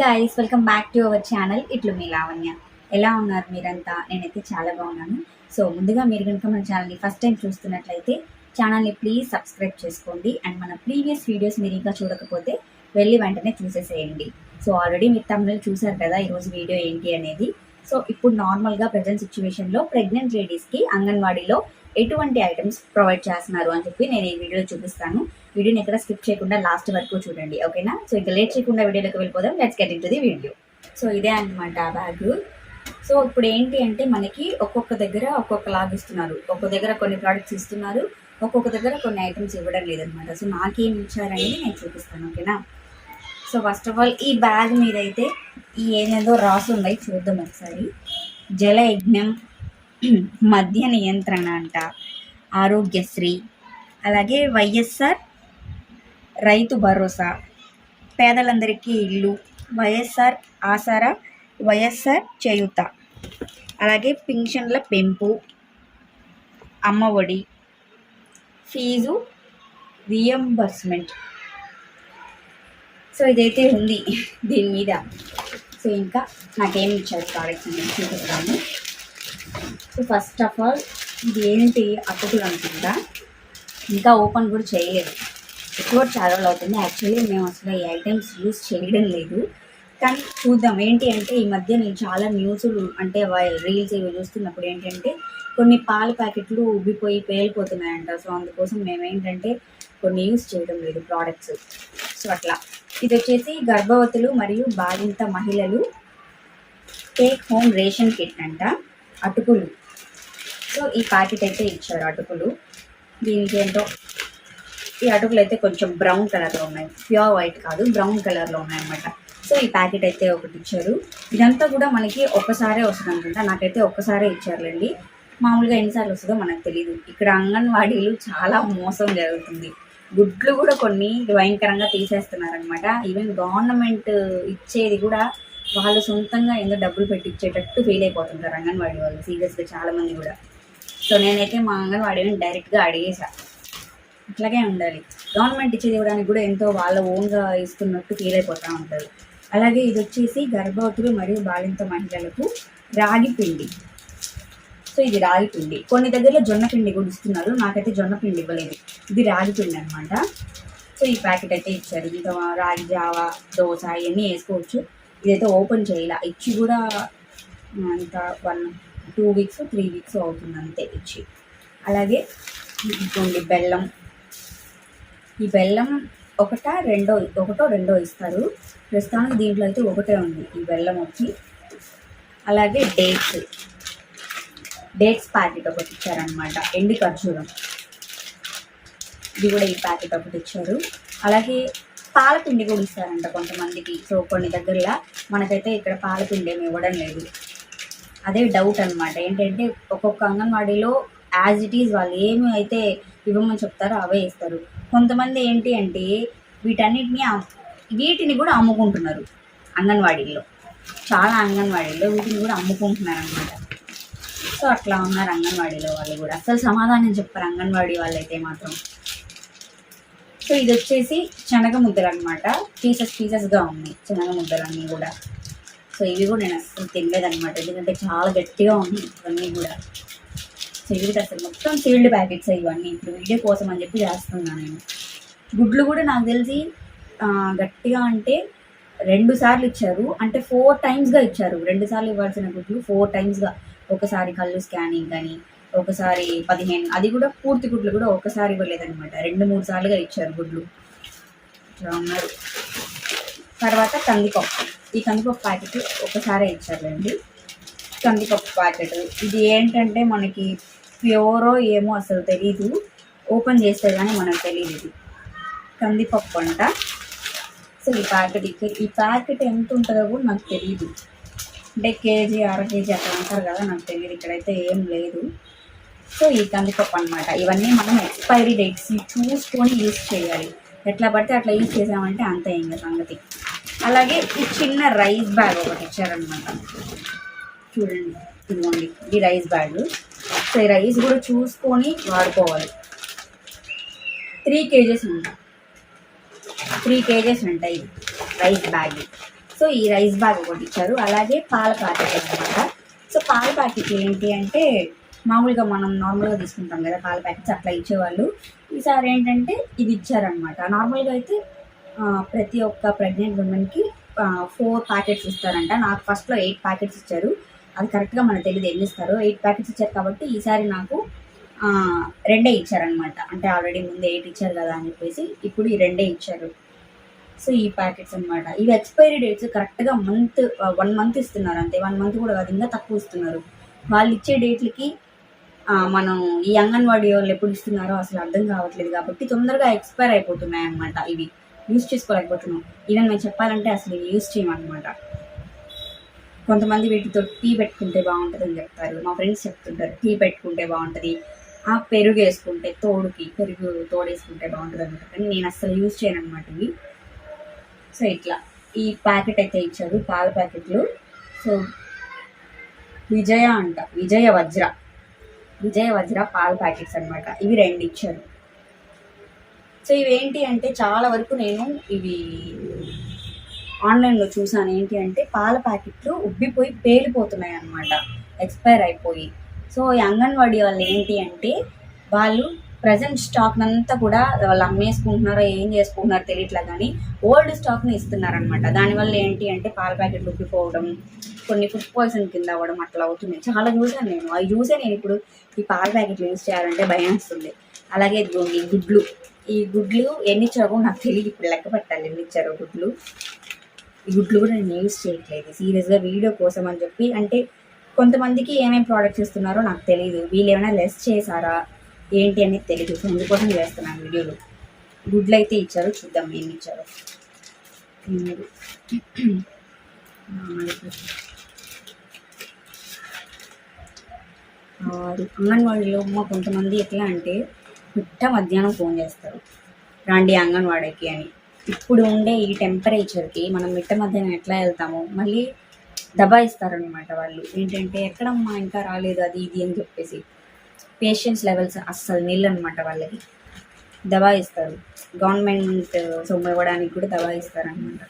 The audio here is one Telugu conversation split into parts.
Guys welcome back to our channel ఇట్లు మీ లావణ్య ఎలా ఉన్నారు మీరంతా? నేనైతే చాలా బాగున్నాను. సో ముందుగా మీరు కనుక మన ఛానల్ని ఫస్ట్ టైం చూస్తున్నట్లయితే ఛానల్ని ప్లీజ్ సబ్స్క్రైబ్ చేసుకోండి. అండ్ మన ప్రీవియస్ వీడియోస్ మీరు ఇంకా చూడకపోతే వెళ్ళి వెంటనే చూసేసేయండి. సో ఆల్రెడీ మీరు తమిళ చూసారు కదా ఈరోజు వీడియో ఏంటి అనేది. సో ఇప్పుడు నార్మల్గా ప్రజెంట్ సిచ్యువేషన్లో ప్రెగ్నెంట్ లేడీస్కి అంగన్వాడీలో ఎటువంటి ఐటమ్స్ ప్రొవైడ్ చేస్తున్నారు అని చెప్పి నేను ఈ వీడియోలో చూపిస్తాను. వీడియోని ఎక్కడ స్కిప్ చేయకుండా లాస్ట్ వరకు చూడండి ఓకేనా సో ఇక లేట్ చేయకుండా వీడియోలోకి వెళ్ళిపోదాం. Let's get in the video so ఇదే అనమాట ఆ బ్యాగ్ సో ఇప్పుడు ఏంటి అంటే మనకి ఒక్కొక్క దగ్గర ఒక్కొక్క లాగ్ ఇస్తున్నారు. ఒక్కొక్క దగ్గర కొన్ని ప్రోడక్ట్స్ ఇస్తున్నారు. ఒక్కొక్క దగ్గర కొన్ని ఐటమ్స్ ఇవ్వడం లేదనమాట సో నాకేం ఇచ్చారనేది నేను చూపిస్తాను ఓకేనా సో ఫస్ట్ ఆఫ్ ఆల్ ఈ బ్యాగ్ మీద అయితే ఏదేదో రాసి ఉన్నాయి చూద్దాం ఒకసారి. జల యజ్ఞం మద్య నియంత్రణ అంట ఆరోగ్యశ్రీ అలాగే వైఎస్ఆర్ రైతు భరోసా పేదలందరికీ ఇల్లు వైఎస్ఆర్ ఆసరా వైఎస్ఆర్ చేయుత అలాగే పింఛన్ల పెంపు అమ్మఒడి ఫీజు రియంబర్స్మెంట్. సో ఇదైతే ఉంది దీని మీద. సో ఇంకా నాకేం ఇచ్చారు ప్రోడక్ట్స్ అనేది చూపిస్తాను. సో ఫస్ట్ ఆఫ్ ఆల్ ఇది ఏంటి అటుకులు అనుకుంటా? ఇంకా ఓపెన్ కూడా చేయలేదు. ఎక్కువ చాలా రోజులు అవుతుంది. యాక్చువల్లీ మేము అసలు ఈ ఐటమ్స్ యూస్ చేయడం లేదు. కానీ చూద్దాం ఏంటి అంటే ఈ మధ్య నేను చాలా న్యూస్లు అంటే రీల్స్ ఇవి చూస్తున్నప్పుడు ఏంటంటే కొన్ని పాల ప్యాకెట్లు ఉబ్బిపోయి పేలిపోతున్నాయంట. సో అందుకోసం మేము ఏంటంటే కొన్ని యూస్ చేయడం లేదు ప్రోడక్ట్స్ సో అట్లా. ఇది వచ్చేసి గర్భవతులు మరియు బాలింత మహిళలు టేక్ హోమ్ రేషన్ కిట్ అంట. అటుకులు. సో ఈ ప్యాకెట్ అయితే ఇచ్చారు అటుకులు. దీనికి ఏంటో ఈ అటుకులు అయితే కొంచెం బ్రౌన్ కలర్లో ఉన్నాయి. ప్యూర్ వైట్ కాదు బ్రౌన్ కలర్లో ఉన్నాయన్నమాట సో ఈ ప్యాకెట్ అయితే ఒకటి ఇచ్చారు. ఇదంతా కూడా మనకి ఒక్కసారే వస్తుంది అనుకుంటా నాకైతే ఒక్కసారే ఇచ్చారులేండి. మామూలుగా ఎన్నిసార్లు వస్తుందో మనకు తెలియదు ఇక్కడ అంగన్వాడీలు చాలా మోసం జరుగుతుంది. గుడ్లు కూడా కొన్ని భయంకరంగా తీసేస్తున్నారనమాట ఈవెన్ గవర్నమెంట్ ఇచ్చేది కూడా వాళ్ళు సొంతంగా ఏదో డబ్బులు పెట్టి ఇచ్చేటట్టు ఫీల్ అయిపోతుంటారు అంగన్వాడీ వాళ్ళు సీరియస్గా చాలామంది కూడా. సో నేనైతే మా అంగన్వాడీని డైరెక్ట్గా అడిగేసా. ఇట్లాగే ఉండాలి. గవర్నమెంట్ ఇచ్చేది ఇవ్వడానికి కూడా ఎంతో వాళ్ళ ఓన్గా ఇస్తున్నట్టు ఫీల్ అయిపోతూ ఉంటారు అలాగే ఇది వచ్చేసి గర్భవతులు మరియు బాలింత మహిళలకు రాగి పిండి. సో ఇది రాగి పిండి. కొన్ని దగ్గరలో జొన్న పిండి కూడా ఇస్తున్నారు. నాకైతే జొన్న పిండి ఇవ్వలేదు. ఇది రాగి పిండి అనమాట సో ఈ ప్యాకెట్ అయితే ఇచ్చారు. ఇంకా రాగి జావా దోశ ఇవన్నీ వేసుకోవచ్చు. ఇదైతే ఓపెన్ చేయాల? ఇచ్చి కూడా అంత one two weeks three weeks అవుతుంది అంతే ఇచ్చి. అలాగే ఇంకోండి బెల్లం. ఈ బెల్లం ఒకట రెండో ఒకటో రెండో ఇస్తారు. ప్రస్తుతానికి దీంట్లో అయితే ఒకటే ఉంది ఈ బెల్లం వచ్చి. అలాగే డేట్స్. డేట్స్ ప్యాకెట్ ఒకటి ఇచ్చారనమాట ఎండి ఖర్జూరం. ఇది కూడా ఈ ప్యాకెట్ ఒకటి ఇచ్చారు. అలాగే పాలపిండి కూడా ఇస్తారంట కొంతమందికి. సో కొన్ని దగ్గరలో మనకైతే ఇక్కడ పాలపిండి ఏమి ఇవ్వడం లేదు. అదే డౌట్ అనమాట ఏంటంటే ఒక్కొక్క అంగన్వాడీలో యాజ్ ఇట్ ఈజ్ వాళ్ళు ఏమి అయితే ఇవ్వమని చెప్తారో అవే ఇస్తారు. కొంతమంది ఏంటి అంటే వీటన్నిటిని వీటిని కూడా అమ్ముకుంటున్నారు అంగన్వాడీల్లో. చాలా అంగన్వాడీల్లో వీటిని కూడా అమ్ముకుంటున్నారు అనమాట సో అట్లా ఉన్నారు అంగన్వాడీలో వాళ్ళు కూడా. అసలు సమాధానం చెప్పారు అంగన్వాడీ వాళ్ళైతే మాత్రం. సో ఇది వచ్చేసి శనగ ముద్దలు అనమాట పీసెస్ పీసెస్గా ఉన్నాయి శనగ ముద్దలన్నీ కూడా. సో ఇవి కూడా నేను అసలు తినలేదన్నమాట. ఎందుకంటే చాలా గట్టిగా ఉన్నాయి ఇవన్నీ కూడా. సో ఇవి అసలు మొత్తం సీల్డ్ ప్యాకెట్స్ ఇవన్నీ. ఇప్పుడు వీడియో కోసం అని చెప్పి చేస్తున్నాను నేను. గుడ్లు కూడా నాకు తెలిసి గట్టిగా అంటే రెండు సార్లు ఇచ్చారు. అంటే ఫోర్ టైమ్స్గా ఇచ్చారు. రెండు సార్లు ఇవ్వాల్సిన గుడ్లు ఫోర్ టైమ్స్గా ఒకసారి కళ్ళు స్కానింగ్ కానీ ఒకసారి పదిహేను అది కూడా పూర్తి గుడ్లు కూడా ఒకసారి ఇవ్వలేదనమాట రెండు మూడు సార్లుగా ఇచ్చారు గుడ్లు. ఇట్లా ఉన్నారు. తర్వాత కందిపప్పు. ఈ కందిపప్పు ప్యాకెట్ ఒకసారే ఇచ్చారులేండి కందిపప్పు ప్యాకెట్. ఇది ఏంటంటే మనకి ప్యూరో ఏమో అసలు తెలీదు. ఓపెన్ చేస్తే కానీ మనకు తెలియదు ఇది. కందిపప్పు అంట. సో ఈ ప్యాకెట్ ఈ ప్యాకెట్ ఎంత ఉంటుందో కూడా నాకు తెలియదు అంటే కేజీ అర కేజీ అట్లా అంటారు కదా నాకు తెలియదు. ఇక్కడైతే ఏం లేదు. సో ఈ కందిపప్పు అనమాట ఇవన్నీ మనం ఎక్స్పైరీ డేట్స్ చూసుకొని యూజ్ చేయాలి. ఎట్లా పడితే అట్లా యూస్ చేసామంటే అంత ఇంకా సంగతి. అలాగే ఈ చిన్న రైస్ బ్యాగ్ ఒకటి ఇచ్చారనమాట చూడండి ఇదిగోండి ఈ రైస్ బ్యాగ్. సో ఈ రైస్ కూడా చూసుకొని వాడుకోవాలి. త్రీ కేజెస్ ఉంటాయి. త్రీ కేజెస్ ఉంటాయి రైస్ బ్యాగ్. సో ఈ రైస్ బ్యాగ్ ఒకటి ఇచ్చారు అలాగే పాల ప్యాకెట్ అనమాట సో పాల ప్యాకెట్ ఏంటి అంటే మామూలుగా మనం నార్మల్గా తీసుకుంటాం కదా పాల ప్యాకెట్స్ అట్లా ఇచ్చేవాళ్ళు. ఈసారి ఏంటంటే ఇది ఇచ్చారనమాట నార్మల్గా అయితే ప్రతి ఒక్క ప్రెగ్నెంట్ ఉమెన్కి ఫోర్ ప్యాకెట్స్ ఇస్తారంట. నాకు ఫస్ట్లో ఎయిట్ ప్యాకెట్స్ ఇచ్చారు. అది కరెక్ట్గా మనకు తెలియదు ఎన్ని ఇస్తారు. ఎయిట్ ప్యాకెట్స్ ఇచ్చారు కాబట్టి ఈసారి నాకు రెండే ఇచ్చారనమాట అంటే ఆల్రెడీ ముందు ఎయిట్ ఇచ్చారు కదా అని చెప్పేసి ఇప్పుడు ఈ రెండే ఇచ్చారు. సో ఈ ప్యాకెట్స్ అన్నమాట. ఇవి ఎక్స్పైరీ డేట్స్ కరెక్ట్గా మంత్ వన్ మంత్ ఇస్తున్నారు అంతే. వన్ మంత్ కూడా కాదు ఇంకా తక్కువ ఇస్తున్నారు. వాళ్ళు ఇచ్చే డేట్లకి మనం ఈ అంగన్వాడీ వాళ్ళు ఎప్పుడు ఇస్తున్నారో అసలు అర్థం కావట్లేదు కాబట్టి తొందరగా ఎక్స్పైర్ అయిపోతున్నాయి అన్నమాట ఇవి. యూస్ చేసుకోలేకపోతున్నాం. ఈవెన్ మేము చెప్పాలంటే అసలు యూస్ చేయమన్నమాట. కొంతమంది వీటితో టీ పెట్టుకుంటే బాగుంటుంది అని చెప్తారు. మా ఫ్రెండ్స్ చెప్తుంటారు టీ పెట్టుకుంటే బాగుంటుంది. ఆ పెరుగు వేసుకుంటే తోడుకి పెరుగు తోడేసుకుంటే బాగుంటుంది అనమాట కానీ నేను అసలు యూజ్ చేయను అనమాట ఇవి. సో ఇట్లా ఈ ప్యాకెట్ అయితే ఇచ్చారు పాల ప్యాకెట్లు. సో విజయ అంట విజయ వజ్ర. విజయ వజ్ర పాల ప్యాకెట్స్ అనమాట ఇవి రెండు ఇచ్చారు. సో ఇవి ఏంటి అంటే చాలా వరకు నేను ఇవి ఆన్లైన్లో చూసాను. ఏంటి అంటే పాల ప్యాకెట్లు ఉబ్బిపోయి పేలిపోతున్నాయి అనమాట ఎక్స్పైర్ అయిపోయి. సో ఈ అంగన్వాడీ వాళ్ళు ఏంటి అంటే వాళ్ళు ప్రజెంట్ స్టాక్ అంతా కూడా వాళ్ళు అమ్మేసుకుంటున్నారో ఏం చేసుకుంటున్నారో తెలియట్లా కానీ ఓల్డ్ స్టాక్ని ఇస్తున్నారనమాట దానివల్ల ఏంటి అంటే పాల ప్యాకెట్లు ఉబ్బిపోవడం కొన్ని ఫుడ్ పాయిజన్ కింద అవ్వడం అట్లా అవుతున్నాయి. చాలా చూసాను నేను. అవి చూసే నేను ఇప్పుడు ఈ పాల ప్యాకెట్లు యూజ్ చేయాలంటే భయం వస్తుంది. అలాగే ఈ గుడ్లు. ఈ గుడ్లు ఎన్ని ఇచ్చారో నాకు తెలియదు. ఇప్పుడు లెక్క పెట్టాలి ఎన్ని ఇచ్చారో గుడ్లు. ఈ గుడ్లు కూడా నేను యూజ్ చేయట్లేదు. సీరియస్గా వీడియో కోసం అని చెప్పి అంటే కొంతమందికి ఏమేమి ప్రోడక్ట్స్ ఇస్తున్నారో నాకు తెలియదు వీళ్ళు ఏమైనా లెస్ చేశారా? ఏంటి అనేది తెలియదు సో అందుకోసం చేస్తున్నాను వీడియోలు. గుడ్లు అయితే ఇచ్చారు చూద్దాం ఏమి ఇచ్చారు. మూడు నాలుగు ఆరు. అంగన్వాడీలో మా కొంతమంది ఎట్లా అంటే మిట్ట మధ్యాహ్నం ఫోన్ చేస్తారు. రాండి అంగన్వాడీకి అని. ఇప్పుడు ఉండే ఈ టెంపరేచర్కి మనం మిట్ట మధ్యాహ్నం ఎట్లా వెళ్తామో మళ్ళీ దబాయిస్తారనమాట వాళ్ళు. ఏంటంటే ఎక్కడమ్మా ఇంకా రాలేదు అది ఇది అని చెప్పేసి. పేషెన్స్ లెవెల్స్ అస్సలు నీళ్ళు అనమాట వాళ్ళకి దబాయిస్తారు గవర్నమెంట్ సొమ్ము ఇవ్వడానికి కూడా దవా అనమాట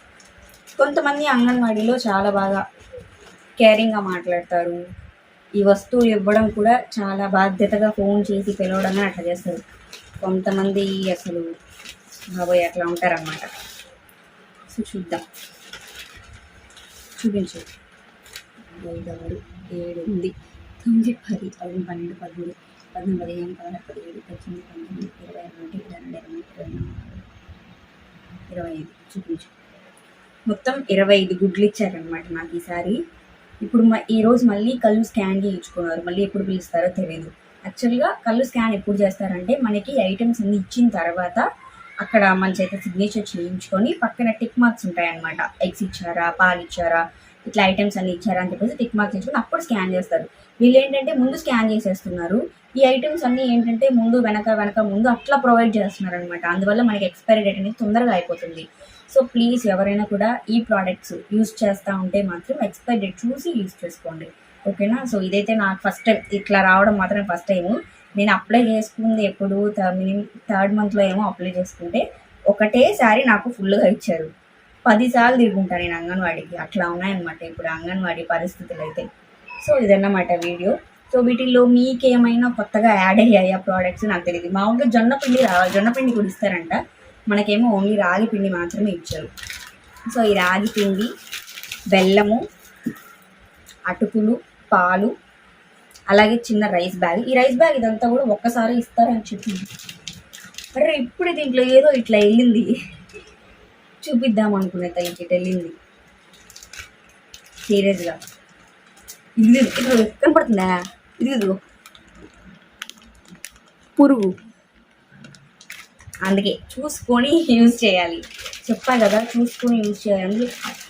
కొంతమంది అంగన్వాడీలో చాలా బాగా కేరింగ్గా మాట్లాడతారు. ఈ వస్తువు ఇవ్వడం కూడా చాలా బాధ్యతగా ఫోన్ చేసి పిలవడం అట్లా చేస్తారు. కొంతమంది అసలు బాబోయ్ అట్లా ఉంటారనమాట. సో చూద్దాం. చూపించు. ఐదు ఆరు ఏడు ఎనిమిది తొమ్మిది పది పదకొండు పన్నెండు పదమూడు పద్నాలుగు పదిహేను పదహారు పదిహేడు పద్దెనిమిది పంతొమ్మిది ఇరవై ఒకటి ఇరవై రెండు ఇరవై మూడు ఇరవై నాలుగు ఇరవై ఐదు చూపించు. మొత్తం ఇరవై ఐదు గుడ్లు ఇచ్చారనమాట నాకు ఈసారి. ఇప్పుడు మ ఈరోజు మళ్ళీ కళ్ళు స్కాన్ చేయించుకున్నారు. మళ్ళీ ఎప్పుడు పిలుస్తారో తెలియదు యాక్చువల్గా కళ్ళు స్కాన్ ఎప్పుడు చేస్తారంటే మనకి ఐటమ్స్ అన్ని ఇచ్చిన తర్వాత అక్కడ మన చేత సిగ్నేచర్ చేయించుకొని పక్కన టిక్ మార్క్స్ ఉంటాయన్నమాట. ఎగ్స్ ఇచ్చారా పాలు ఇచ్చారా ఇట్లా ఐటమ్స్ అన్ని ఇచ్చారా అని చెప్పేసి టిక్ మార్క్స్ ఇచ్చుకొని అప్పుడు స్కాన్ చేస్తారు. వీళ్ళు ఏంటంటే ముందు స్కాన్ చేసేస్తున్నారు. ఈ ఐటమ్స్ అన్నీ ఏంటంటే ముందు వెనక వెనక ముందు అట్లా ప్రొవైడ్ చేస్తున్నారు అనమాట అందువల్ల మనకి ఎక్స్పైరీ డేట్ అనేది తొందరగా అయిపోతుంది. సో ప్లీజ్ ఎవరైనా కూడా ఈ ప్రోడక్ట్స్ యూస్ చేస్తూ ఉంటే మాత్రం ఎక్స్పైరీ డేట్ చూసి యూస్ చేసుకోండి. ఓకేనా? సో ఇదైతే నాకు ఫస్ట్ టైం ఇట్లా రావడం మాత్రం ఫస్ట్ టైము. నేను అప్లై చేసుకుంది ఎప్పుడు మినిమం థర్డ్ మంత్లో ఏమో అప్లై చేసుకుంటే ఒకటే సారీ నాకు ఫుల్గా ఇచ్చారు. పదిసార్లు తిరుగుంటాను నేను అంగన్వాడీకి. అట్లా ఉన్నాయన్నమాట ఇప్పుడు అంగన్వాడీ పరిస్థితులు అయితే సో ఇదన్నమాట వీడియో. సో వీటిల్లో మీకేమైనా కొత్తగా యాడ్ అయ్యాయా ప్రోడక్ట్స్ నాకు తెలియదు మామూలుగా జొన్న పిండి రావాలి జొన్న పిండి కూడా ఇస్తారంట. మనకేమో ఓన్లీ రాగి పిండి మాత్రమే ఇచ్చారు. సో ఈ రాగి పిండి బెల్లము అటుకులు పాలు అలాగే చిన్న రైస్ బ్యాగ్. ఈ రైస్ బ్యాగ్ ఇదంతా కూడా ఒక్కసారి ఇస్తారని చెప్పింది అరే ఇప్పుడు దీంట్లో ఏదో ఇట్లా వెళ్ళింది. చూపిద్దాం అనుకునే తనకి ఇటు వెళ్ళింది. సీరియస్గా. ఇది ఇట్లా కనపడుతుందా? ఇదిగో పురుగు. అందుకే చూసుకొని యూజ్ చేయాలి. చెప్పా కదా చూసుకొని యూజ్ చేయాలి.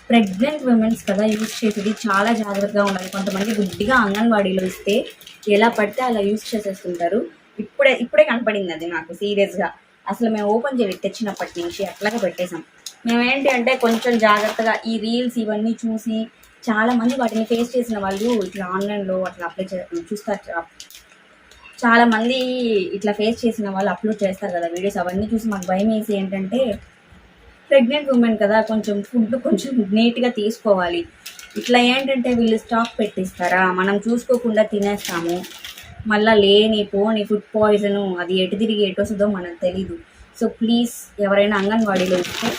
ప్రెగ్నెంట్ ఉమెన్స్ కదా యూజ్ చేసేది. చాలా జాగ్రత్తగా ఉండాలి. కొంతమంది గుడ్డిగా అంగన్వాడీలో ఇస్తే ఎలా పడితే అలా యూజ్ చేసేస్తుంటారు. ఇప్పుడే ఇప్పుడే కనపడింది అది నాకు సీరియస్గా. అసలు మేము ఓపెన్ చేయాలి తెచ్చినప్పటి నుంచి అట్లాగే పెట్టేసాం మేము ఏంటి అంటే కొంచెం జాగ్రత్తగా ఈ రీల్స్ ఇవన్నీ చూసి చాలా మంది వాటిని ఫేస్ చేసిన వాళ్ళు ఇట్లా ఆన్లైన్లో అట్లా అప్లై చే చూస్తారు చాలా మంది ఇట్లా ఫేస్ చేసిన వాళ్ళు అప్లోడ్ చేస్తారు కదా వీడియోస్ అవన్నీ చూసి మాకు భయం వేసి ఏంటంటే ప్రెగ్నెంట్ ఉమెన్ కదా కొంచెం ఫుడ్ కొంచెం నీట్గా తీసుకోవాలి. ఇట్లా ఏంటంటే వీళ్ళు స్టాక్ పెట్టిస్తారా? మనం చూసుకోకుండా తినేస్తాము. మళ్ళీ లేని పోని ఫుడ్ పాయిజను అది ఎటు తిరిగి ఎటు వస్తుందో మనకు తెలీదు. సో ప్లీజ్ ఎవరైనా అంగన్వాడీలో ఇస్తే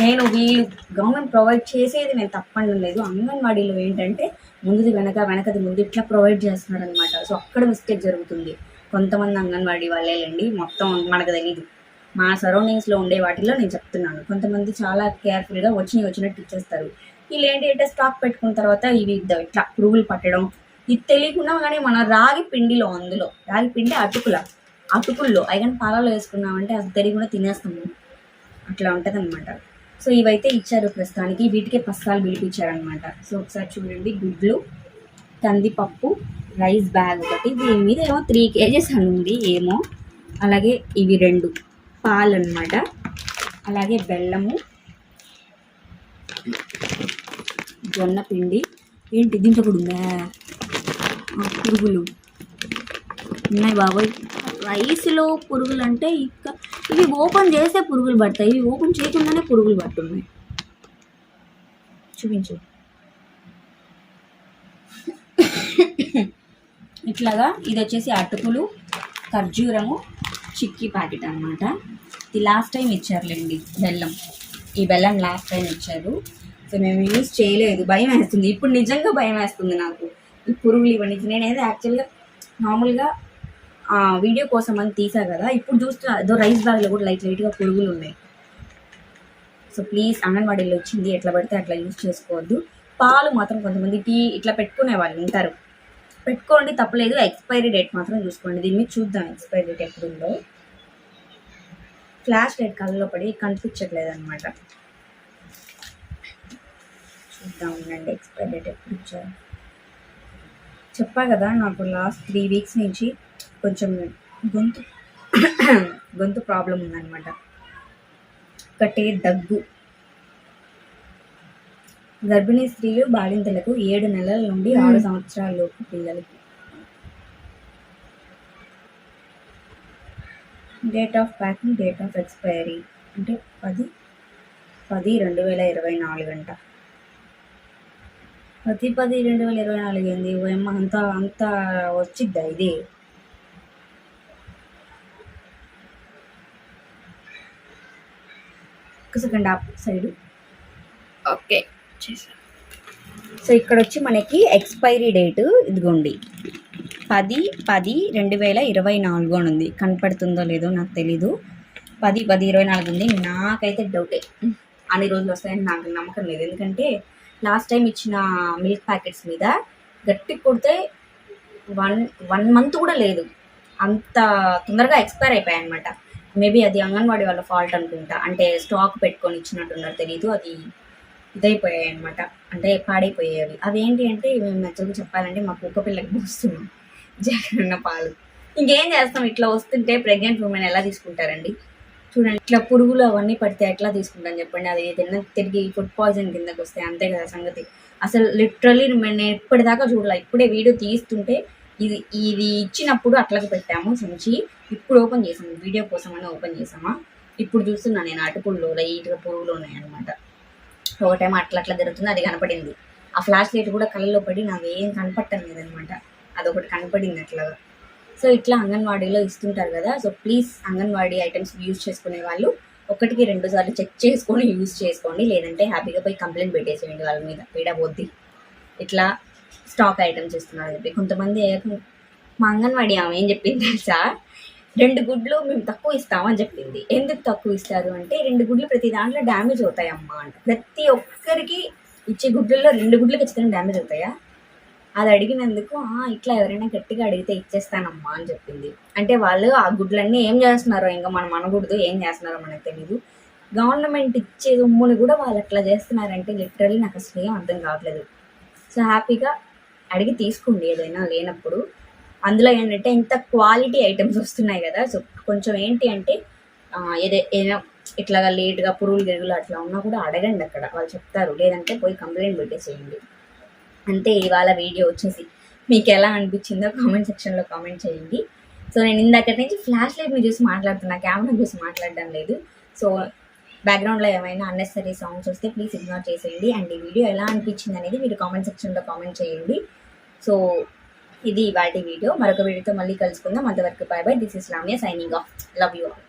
నేను వీళ్ళు గవర్నమెంట్ ప్రొవైడ్ చేసేది నేను తప్పండి లేదు. అంగన్వాడీలో ఏంటంటే ముందుది వెనక వెనకది ముందు ఇట్లా ప్రొవైడ్ చేస్తున్నారు అనమాట సో అక్కడ మిస్టేక్ జరుగుతుంది. కొంతమంది అంగన్వాడీ వాళ్ళేలండి మొత్తం మనకు తెలియదు మా సరౌండింగ్స్లో ఉండే వాటిలో నేను చెప్తున్నాను. కొంతమంది చాలా కేర్ఫుల్గా వచ్చినవి వచ్చినట్టు ఇచ్చేస్తారు. వీళ్ళు ఏంటి అంటే స్టాక్ పెట్టుకున్న తర్వాత ఇవి ఇట్లా పురుగులు పట్టడం. ఇది తెలియకుండా కానీ మన రాగి పిండిలో అందులో రాగి పిండి అటుకుల అటుకుల్లో అయినా పాలలో వేసుకున్నామంటే అది తెలియకుండా తినేస్తాము. అట్లా ఉంటుంది సో ఇవైతే ఇచ్చారు ప్రస్తుతానికి. వీటికే పస్తాలు పిలిపించారనమాట సో ఒకసారి చూడండి గుడ్లు కందిపప్పు రైస్ బ్యాగ్ ఒకటి. దీని మీద ఏమో త్రీ కేజెస్ అని ఉంది ఏమో. అలాగే ఇవి రెండు పాలు అనమాట అలాగే బెల్లము జొన్న పిండి. ఏంటి దీంట్లో కూడా ఉందా? పురుగులు. ఉన్నాయి బాబోయ్. రైస్లో పురుగులు అంటే ఇంకా ఇవి ఓపెన్ చేస్తే పురుగులు పడతాయి. ఇవి ఓపెన్ చేయకుండానే పురుగులు పట్టున్నాయి చూపించు. ఇట్లాగా ఇది వచ్చేసి అటుకులు ఖర్జూరము చిక్కీ ప్యాకెట్ అనమాట ఇది లాస్ట్ టైం ఇచ్చారులేండి బెల్లం. ఈ బెల్లం లాస్ట్ టైం ఇచ్చారు. సో మేము యూజ్ చేయలేదు. భయం వేస్తుంది. ఇప్పుడు నిజంగా భయం వేస్తుంది నాకు. ఈ పురుగులు ఇవన్నీ నేనైతే యాక్చువల్గా నార్మల్గా వీడియో కోసం అని తీసా కదా ఇప్పుడు చూస్తే అదో రైస్ బ్యాగ్లో కూడా లైట్ లైట్గా పురుగులు ఉన్నాయి. సో ప్లీజ్ అంగన్వాడీలో వచ్చింది ఎట్లా పడితే అట్లా యూజ్ చేసుకోవద్దు. పాలు మాత్రం కొంతమంది టీ ఇట్లా పెట్టుకునే వాళ్ళు ఉంటారు. పెట్టుకోండి తప్పలేదు ఎక్స్పైరీ డేట్ మాత్రం చూసుకోండి. దీన్ని చూద్దాం ఎక్స్పైరీ డేట్ ఎప్పుడు ఉందో ఫ్లాష్ లైట్ కళ్ళలో పడి కనిపించట్లేదు అనమాట చూద్దాం ఉండండి ఎక్స్పైరీ డేట్ ఎప్పుడు ఇచ్చారు చెప్పా కదా నాకు లాస్ట్ త్రీ వీక్స్ నుంచి కొంచెం గొంతు గొంతు ప్రాబ్లం ఉందన్నమాట. ఒకటే దగ్గు. గర్భిణీ స్త్రీలు బాలింతలకు ఏడు నెలల నుండి ఆరు సంవత్సరాల లోపు పిల్లలకి. Date of packing date of expiry అంటే పది పది రెండు వేల ఇరవై నాలుగు అంట. పది పది రెండు వేల ఇరవై నాలుగు ఏంది? అంత అంత వచ్చిద్దా ఇది? Second opposite okay. సో ఇక్కడ వచ్చి మనకి ఎక్స్పైరీ డేట్ ఇదిగోండి. పది పది రెండు వేల ఇరవై నాలుగు అని ఉంది. కనపడుతుందో లేదో నాకు తెలీదు. పది పది ఇరవై నాలుగు ఉంది. నాకైతే డౌటే అన్ని రోజులు వస్తాయని నాకు నమ్మకం లేదు. ఎందుకంటే లాస్ట్ టైం ఇచ్చిన మిల్క్ ప్యాకెట్స్ మీద గట్టి కొడితే వన్ వన్ మంత్ కూడా లేదు. అంత తొందరగా ఎక్స్పైర్ అయిపోయాయి అనమాట మేబీ అది అంగన్వాడీ వాళ్ళ ఫాల్ట్ అనుకుంటా. అంటే స్టాక్ పెట్టుకొని ఇచ్చినట్టున్నారు తెలీదు. అది ఇదైపోయాయి అనమాట అంటే పాడైపోయేవి అవి. ఏంటి అంటే మేము యాక్చువల్గా చెప్పాలంటే మా కుక్క పిల్లకి పోస్తున్నాం. జగనన్న పాలు. ఇంకేం చేస్తాం? ఇట్లా వస్తుంటే ప్రెగ్నెంట్ ఉమెన్ ఎలా తీసుకుంటారండి? చూడండి ఇట్లా పురుగులు అవన్నీ పడితే ఎట్లా తీసుకుంటాను చెప్పండి? అది తిన్న తిరిగి ఫుడ్ పాయిజన్ కిందకు వస్తాయి. అంతే కదా సంగతి. అసలు లిటరలీ నేను ఎప్పటిదాకా చూడాలి. ఇప్పుడే వీడియో తీస్తుంటే ఇది ఇది ఇచ్చినప్పుడు అట్లకి పెట్టాము సంచి ఇప్పుడు ఓపెన్ చేసాము. వీడియో కోసం అని ఓపెన్ చేసామా? ఇప్పుడు చూస్తున్నా నేను అటుకుల్లో లైట్గా పురుగులు ఉన్నాయన్నమాట. ఒక టైం అట్లా అట్లా జరుగుతుంది అది కనపడింది. ఆ ఫ్లాష్ లైట్ కూడా కళ్ళలో పడి నాకేం కనపడటం లేదనమాట అదొకటి కనపడింది అట్లాగా. సో ఇట్లా అంగన్వాడీలో ఇస్తుంటారు కదా so please Anganwadi items use చేసుకునే వాళ్ళు ఒకటికి రెండు సార్లు చెక్ చేసుకొని యూజ్ చేసుకోండి. లేదంటే హ్యాపీగా పోయి కంప్లైంట్ పెట్టేసేయండి వాళ్ళ మీద. పీడ పోద్ది. ఇట్లా స్టాక్ ఐటమ్స్ ఇస్తున్నారు చెప్పి. కొంతమంది మా అంగన్వాడి ఆమె ఏం చెప్పింది తెలుసా? రెండు గుడ్లు మేము తక్కువ ఇస్తామని చెప్పింది. ఎందుకు తక్కువ ఇస్తారు అంటే రెండు గుడ్లు ప్రతి దాంట్లో డ్యామేజ్ అవుతాయమ్మా అంట. ప్రతి ఒక్కరికి ఇచ్చే గుడ్లలో రెండు గుడ్లు ఖచ్చితంగా డ్యామేజ్ అవుతాయా? అది అడిగినందుకు ఇట్లా ఎవరైనా గట్టిగా అడిగితే ఇచ్చేస్తానమ్మా అని చెప్పింది. అంటే వాళ్ళు ఆ గుడ్లన్నీ ఏం చేస్తున్నారో ఇంకా మనం అనకూడదు ఏం చేస్తున్నారో మనకు తెలియదు గవర్నమెంట్ ఇచ్చే ఉమ్ముని కూడా వాళ్ళు అట్లా చేస్తున్నారంటే లిటరలీ నాకు అసలు ఏం అర్థం కావట్లేదు. సో హ్యాపీగా అడిగి తీసుకోండి ఏదైనా లేనప్పుడు. అందులో ఏంటంటే ఇంత క్వాలిటీ ఐటమ్స్ వస్తున్నాయి కదా సో కొంచెం ఏంటి అంటే ఏదే ఏదైనా ఇట్లాగా లేట్గా పురుగులు గిరుగులు అట్లా ఉన్నా కూడా అడగండి అక్కడ. వాళ్ళు చెప్తారు. లేదంటే పోయి కంప్లైంట్ పెట్టేసేయండి. అంతే ఇవాళ వీడియో వచ్చేసి. మీకు ఎలా అనిపించిందో కామెంట్ సెక్షన్లో కామెంట్ చేయండి. సో నేను ఇందాక నుంచి ఫ్లాష్ లైట్ని చూసి మాట్లాడుతున్నా కెమెరా చూసి మాట్లాడడం లేదు. సో బ్యాక్గ్రౌండ్లో ఏమైనా అన్నెసరీ సాంగ్స్ వస్తే ప్లీజ్ ఇగ్నోర్ చేసేయండి. అండ్ ఈ వీడియో ఎలా అనిపించింది అనేది మీరు కామెంట్ సెక్షన్లో కామెంట్ చేయండి. సో ఇది వాటి వీడియో మరొక వీడియోతో మళ్ళీ కలుసుకుందాం. అంతవరకు bye bye this is Lamiya signing off love you all